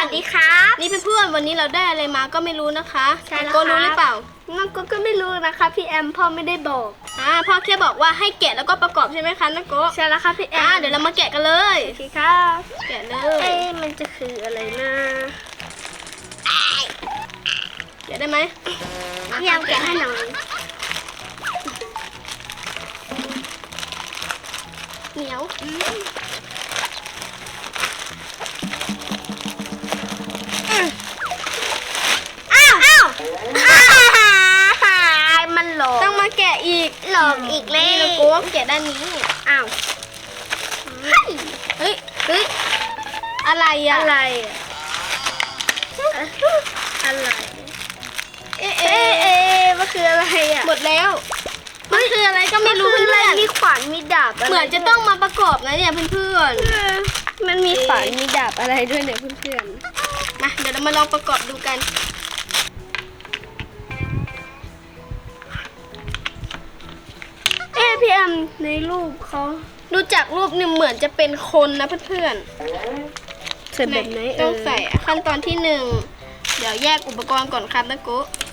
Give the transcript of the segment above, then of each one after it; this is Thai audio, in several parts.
เพื่อนสๆวัสดีครับ นี่เพื่อนๆวันนี้เราได้อะไรมาก็ไม่รู้นะคะใช่แล้วโกรู้ครับหรือเปล่าน้องก็ก็ไม่รู้นะคะ พี่แอมพ่อไม่ได้บอกอ่าพ่อแค่บอกว่าให้แกะแล้วก็ประกอบใช่ไหมคะนักโกใช่แล้วครับพี่แออ่ามเดี๋ยวเรามาแกะกันเลยโอเคครับแกะเลเอ๊ยะมันจะคืออะไรนะแกะได้ไหมพี่แอมแกะให้หน่อยเหนียว วนักโกแกะด้านนี้ อ้าวเฮ้ยเฮ้ยอะไรอะอะไรอะอะไร เอ๊ะเอ๊ะเอ๊ะเอ๊ะมันคืออะไรอะหมดแล้ว มันคืออะไรก็ไม่รู้นคือเพื่อะไรอนมีขวานมีดาบๆเหมือนจะต้องมาประกอบนะเนี่ยเพื่อนเออมันมีขวานมีดาบอะไรด้วยเนี่ยเพื่อนๆมาเดี๋ยวเรามาลองประกอบดูกัน เอ๊ะพี่แอมในรูปเขาดูจากรูปนี่เหมือนจะเป็นคนนะเพื่อนใส่แบบไหนๆต้องใส่ขั้นตอนที่หนึ่งเดี๋ยวแยกอุปกรณ์ก่อนครับนะโก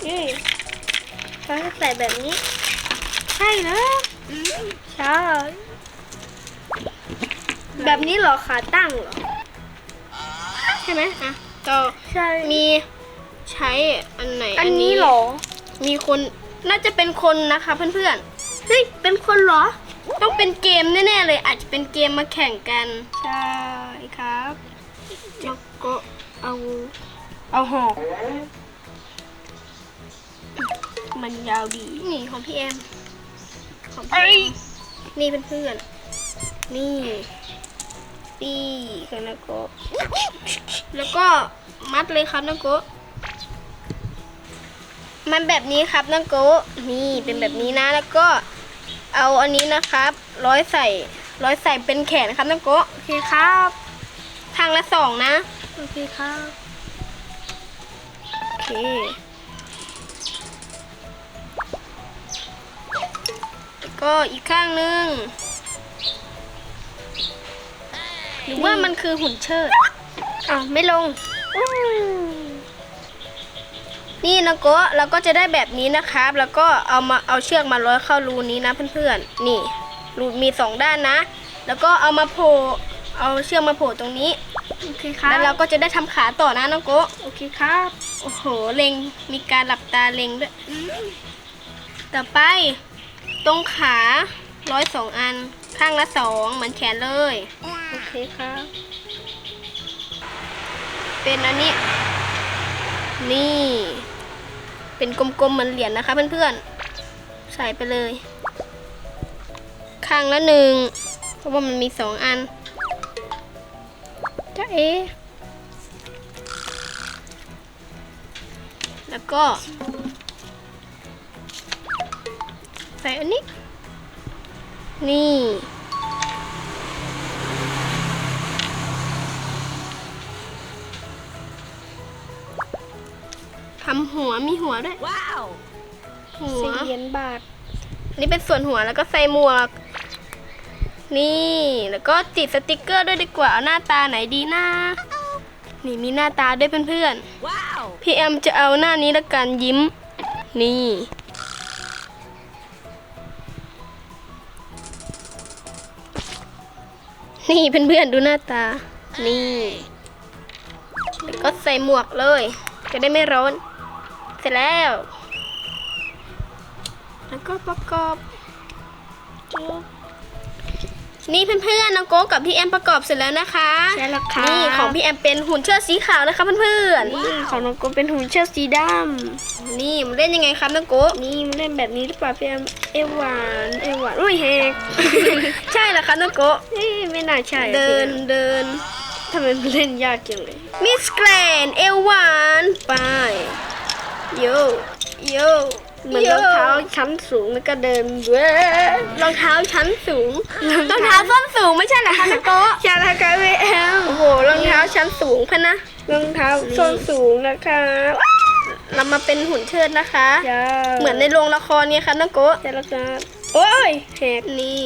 นี่เขาจะใส่แบบนี้ ใช่นะใช่แบบนี้เหรอขาตั้งเหรอ ใช่ไหมอะก็ใช่มีใช้อันไหน อันนี้เหรอ มีคนน่าจะเป็นคนนะคะเพื่อน เฮ้ย เป็นคนเหรอๆต้องเป็นเกมแน่ๆเลย อาจจะเป็นเกมมาแข่งกัน ใช่ครับแล้วก็เอา เอาหอกมันยาวดี นี่ของพี่แอมของพี่เอ้แอยมนี่เพื่อนๆนี่ปีกนะโกะแล้วก็มัดเลยครับนะโกะมันแบบนี้ครับนะโกะนี่เป็นแบบนี้นะแล้วก็ เอาอันนี้นะครับ ร้อยใส่ ร้อยใส่เป็นแขนครับนะโกะโอเคครับ ทางละสองนะ โอเคครับ โอเค แล้วก็อีกข้างหนึง หรือว่ามันคือหุ่นเชิดอ้าวไม่ลง อืม นี่นะโกะเราก็จะได้แบบนี้นะครับ แล้วก็เอามาเอาเชือกมาร้อยเข้ารูนี้นะเพื่อนๆ นี่รูมีสองด้านนะ แล้วก็เอามาโผล่เอาเชือกมาโผล่ตรงนี้โอเคครับแล้วเราก็จะได้ทำขาต่อนะนะโกะโอเคครับโอ้โหเล็งมีการหลับตาเล็งด้วยต่อไป ตรงขาร้อยสองอันข้างละสองเหมือนแขนเลยโอเคครับ เป็นอันนี้ นี่ เป็นกลมๆเหมือนเหรียญนะคะเพื่อนๆ ใส่ไปเลย ข้างละหนึ่ง เพราะว่ามันมีสองอันจ้าเอ แล้วก็ ใส่อันนี้ นี่ ทำหัวมีหัวด้วย Wow! หัวสี่เหรียญบาทอันนี่เป็นส่วนหัวแล้วก็ใส่หมวก นี่แล้วก็ติดสติกเกอร์ด้วยดีกว่าเอาหน้าตาไหนดีนะนี่มีหน้าตาด้วยเพื่อน Wow! ๆพี่แอมจะเอาหน้านี้ละกันยิ้ม นี่ นี่เพื่อนๆดูหน้าตา นี่แล้วก็ใส่หมวกเลย จะได้ไม่ร้อน เสร็จแล้ว แล้วก็ประกอบจุ๊บนี่เพื่อนๆน้องโก้กับพี่แอมประกอบเสร็จแล้วนะคะใช่แล้วครับนี่ของพี่แอมเป็นหุ่นเชิดสีขาวนะคะเพื่อนนี่ของน้องโกเป็นหุ่นเชิดสีดๆนี่มันเล่นยังไงครับน้องโก้ำนี่มันเล่นแบบนี้หรือเปล่าพี่แอมเอวหวานเอวหวานอุ้ยแฮกใช่เหรอคะน้องโก้นี่ไม่น่าใช่อะเดินพี่แอมเดินทำไมมันเล่นยากจังเลยมิสแกรนเอวหวานไป โยโยเหมือนรองเท้าชั้นสูงแล้วก็เดินเว้ยรองเท้าชั้นสูงรองเท้าส้นสูงไม่ใช่เหรอคะน้องโก้ใช่แล้วครับพี่แอมโอ้โหรองเท้าชั้นสูงพะนะรองเท้าส้นสูงนะคะเรามาเป็นหุ่นเชิดนะคะใช่เหมือนในโรงละครเนี่ยค่ะน้องโก้ใช่แล้วครับโอ้ยแหกนี่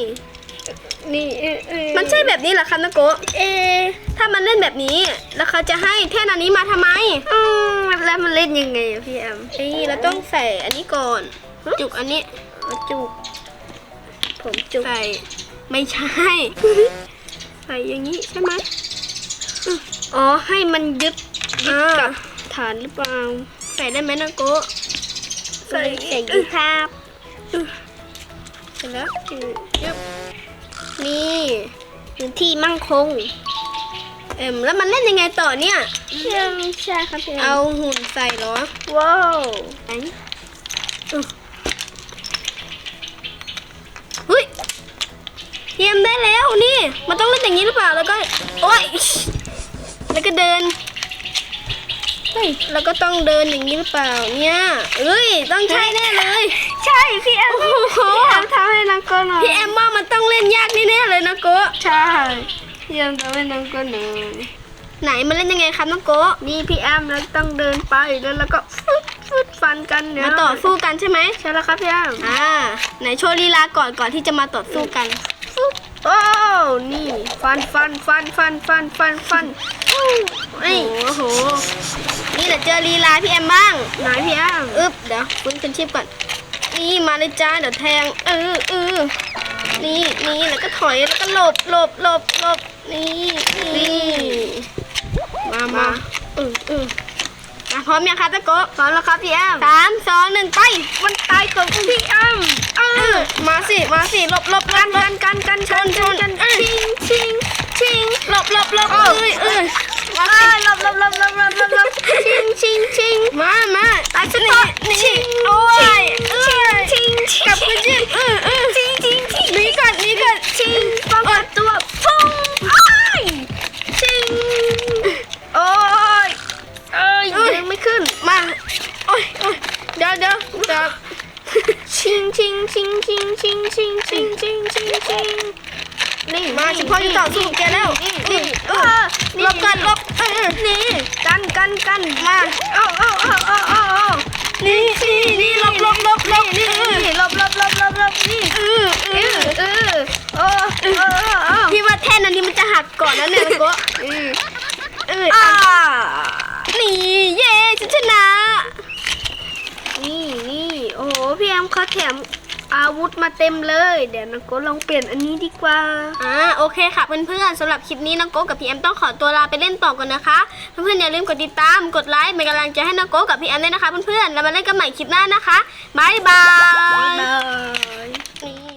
นี่เออเออมันใช่แบบนี้เหรอครับนะโกะเอะถ้ามันเล่นแบบนี้ แล้วเขาจะให้แท่นอันนี้มาทำไมอืมแล้วมันเล่นยังไงอะพี่แอมเอ้ยเราต้องใส่อันนี้ก่อน จุกอันนี้เอาจุก ผมจุกใส่ไม่ใช่ ใส่อย่างนี้ใช่ไหมอ๋อให้มันยึดยึดอ่ากับฐานหรือเปล่า ใส่ได้ไหมนะโกะใส่ใส่ดีครับเสร็จแล้วจึ๊บ นี่พื้นที่มั่งคง เอ็มแล้วมันเล่นยังไงต่อเนี่ยยังใช่ครับพี่แอมเอาหุ่นใส่เหรอ ว้าวไหนเฮ้ยเทียมได้แล้วนี่ มันต้องเล่นอย่างนี้หรือเปล่าแล้วก็ โอ๊ยแล้วก็เดินเฮ้ยแล้วก็ต้องเดินอย่างนี้หรือเปล่าเนี่ยเอ้ย ต้องใช่แน่เลย ใช่พี่แอมโอ้โหพี่แอมทำให้ น้องก็หน่อยพี่แอมว่ามันต้องเล่นยากแน่ๆเลยนะโกะใช่พี่แอมทำให้น้องก็หน่อยไหนมันเล่นยังไงครับน้องโกะนี่พี่แอมเราต้องเดินไปแล้วเราก็ฟึดฟึดฟันกันเนี่ยมาต่อสู้กันใช่ไหมใช่แล้วครับพี่แอมอ่าไหนโชว์ลีลาก่อนก่อนที่จะมาต่อสู้กันโอ้นี่ฟันฟันฟันฟันฟันฟันฟันนี่โอ้โหนี่เดี๋ยวเจอลีลาพี่แอมบ้างไหนพี่แอมอึ๊บเดี๋ยวฟื้นคืนชีพก่อน นี่มาเลยจ้าเดี๋ยวแทงเออเออนี่นี่แล้วก็ถอยแล้วก็หลบหลบหลบหลบนี่นี่มามามาเออเออมาพร้อมยังคะตะโกะพร้อมแล้วครับพี่แอมสามสองหนึ่งไปมันตายของพี่แอมเอเอออมาสิมาสิหลบหลบกันกันกันกันชนชนกันเออชิงชิงชิงหลบหลบหลบเออเอ้ยเอ้ยมาเอ้สิยหลบหลบหลบหลบหลบหลบหลบชิงชิงชิงมามาตายซะเถอะนี่ชิงโอ้ย ชิงชิงชิงชิงชิงชิงนี่มาฉันพอจะต่อสู้กแกแล้วนี่เออลบกันหลบนี่กันกันกันมาเอาเอาเอาเอาเอาานี่นี่นี่ลบหลบหลบหลบนี่หลบหลบหลบหลบหลบนี่เออเออเออพี่ว่าแท่นอันนี้มันจะหักก่อนนะเนี่ยมันก็เออเออนี่เย้ฉันชนะนี่นี่โอ้พี่แอมเขาแถม อาวุธมาเต็มเลย เดี๋ยวนะก็ลองเปลี่ยนอันนี้ดีกว่า อ่าโอเคค่ะเพื่อนๆสำหรับคลิปนี้น้องโก้กับพี่แอมต้องขอตัวลาไปเล่นต่อก่อนนะคะ เพื่อนๆอย่าลืมกดติดตาม กดไลค์เป็นกำลังใจให้น้องโก้กับพี่แอมด้วยนะคะเพื่อนๆแล้วมาเล่นกันใหม่คลิปหน้านะคะบายบายบ๊ายบาย